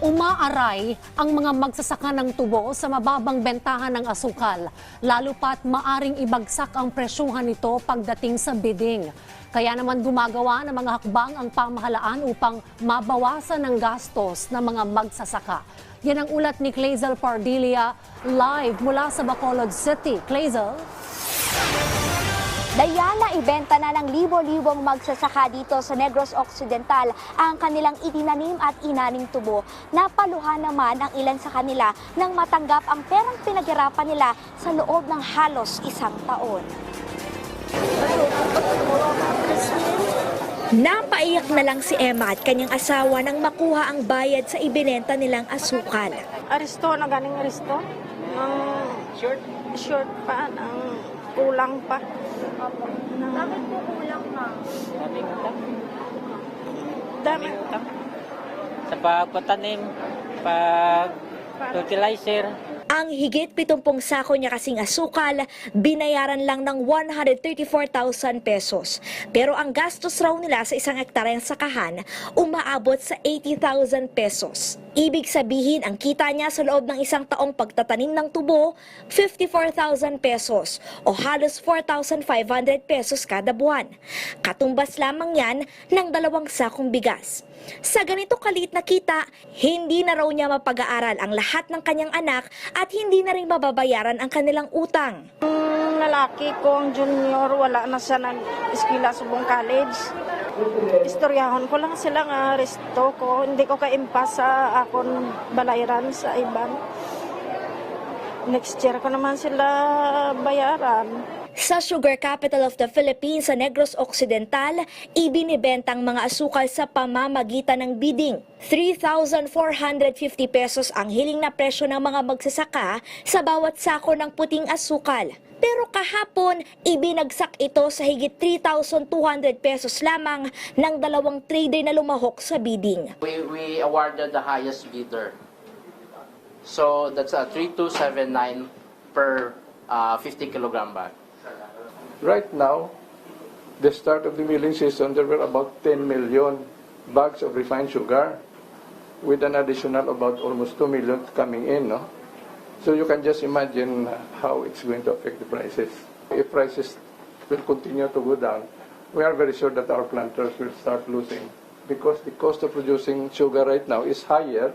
Umaaray ang mga magsasaka ng tubo sa mababang bentahan ng asukal, lalo pat maaring ibagsak ang presyuhan nito pagdating sa bidding. Kaya naman gumagawa ng mga hakbang ang pamahalaan upang mabawasan ang gastos ng mga magsasaka. Yan ang ulat ni Clazel Pardilia live mula sa Bacolod City. Clazel? Ibenta na ng libo-libong magsasaka dito sa Negros Occidental ang kanilang itinanim at inaning tubo. Napaluhan naman ang ilan sa kanila nang matanggap ang perang pinaghirapan nila sa loob ng halos isang taon. Napaiyak na lang si Emma at kanyang asawa nang makuha ang bayad sa ibinenta nilang asukal. Aristo na ganing Aristo. Ng short short pa ng kulang pa. Bakit po kulang na? Dami sa pagpatanim, pag fertilizer, Ang higit 70 sako niya kasing asukal, binayaran lang ng 134,000 pesos. Pero ang gastos raw nila sa isang hektaryang sakahan, umaabot sa 80,000 pesos. Ibig sabihin, ang kita niya sa loob ng isang taong pagtatanim ng tubo, 54,000 pesos o halos 4,500 pesos kada buwan. Katumbas lamang yan ng dalawang sakong bigas. Sa ganito kalit na kita, hindi na raw niya mapag-aaral ang lahat ng kanyang anak at hindi na rin mababayaran ang kanilang utang. Ang lalaki ko, ang junior, wala na siya nag-eskwela sa buong college. Istoryahon ko lang sila nga resto ko. Hindi ko ka-impas sa akon balayran sa iban. Next year ko naman sila bayaran. Sa sugar capital of the Philippines sa Negros Occidental, ibinibenta ang mga asukal sa pamamagitan ng bidding. 3,450 pesos ang hiling na presyo ng mga magsasaka sa bawat sako ng puting asukal. Pero kahapon, ibinagsak ito sa higit 3,200 pesos lamang ng dalawang trader na lumahok sa bidding. We, we awarded the highest bidder. So that's a 3279 per uh, 50 kilogram bag. Right now, the start of the milling season, there were about 10 million bags of refined sugar with an additional about almost 2 million coming in. No? So you can just imagine how it's going to affect the prices. If prices will continue to go down, we are very sure that our planters will start losing because the cost of producing sugar right now is higher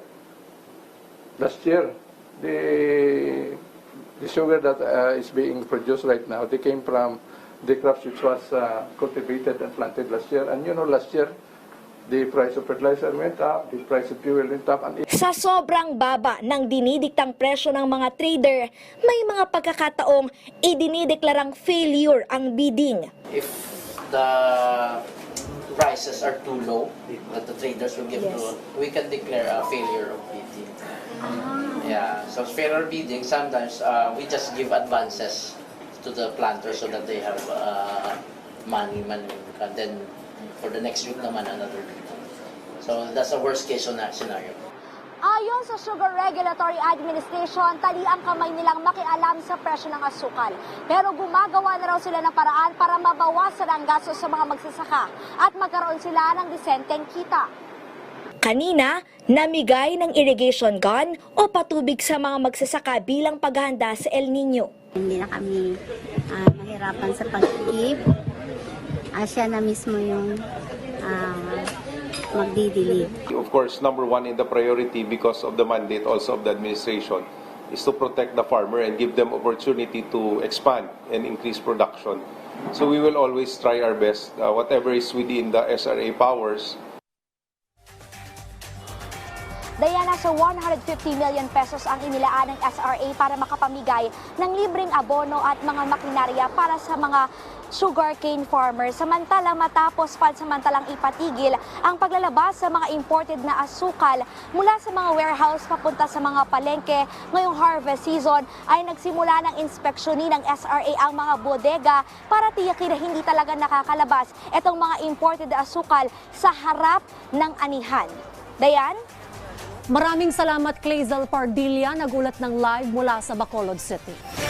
last year. The, the sugar that uh, is being produced right now, they came from the crops which was uh, cultivated and planted last year. And you know, last year, the price of fertilizer went up, the price of fuel went up, and Sa sobrang baba ng dinidiktang presyo ng mga trader, may mga pagkakataong idinideklarang failure ang bidding. If the prices are too low, that the traders will give to, we can declare a failure of bidding. Yeah, so failure bidding, sometimes uh, we just give advances to the planters so that they have uh, money, money, and then for the next week naman another bidding. So that's a worst case scena- scenario. Ayon sa Sugar Regulatory Administration, tali ang kamay nilang makialam sa presyo ng asukal. Pero gumagawa na raw sila ng paraan para mabawasan ang gastos sa mga magsasaka at magkaroon sila ng disenteng kita. Kanina, namigay ng irrigation gun o patubig sa mga magsasaka bilang paghahanda sa El Nino. Hindi na kami ah, mahirapan sa pag-keep. Siya na mismo yung ah, magdidilig. Of course, number one in the priority because of the mandate also of the administration is to protect the farmer and give them opportunity to expand and increase production. So we will always try our best, uh, whatever is within the SRA powers, Daya nasa 150 million pesos ang inilaan ng SRA para makapamigay ng libreng abono at mga makinarya para sa mga sugarcane farmers. Samantalang matapos pansamantalang ipatigil ang paglalabas sa mga imported na asukal mula sa mga warehouse papunta sa mga palengke ngayong harvest season ay nagsimula ng inspeksyonin ng SRA ang mga bodega para tiyakin na hindi talaga nakakalabas itong mga imported na asukal sa harap ng anihan. Dayan? Maraming salamat Clazel Pardilia, nagulat ng live mula sa Bacolod City.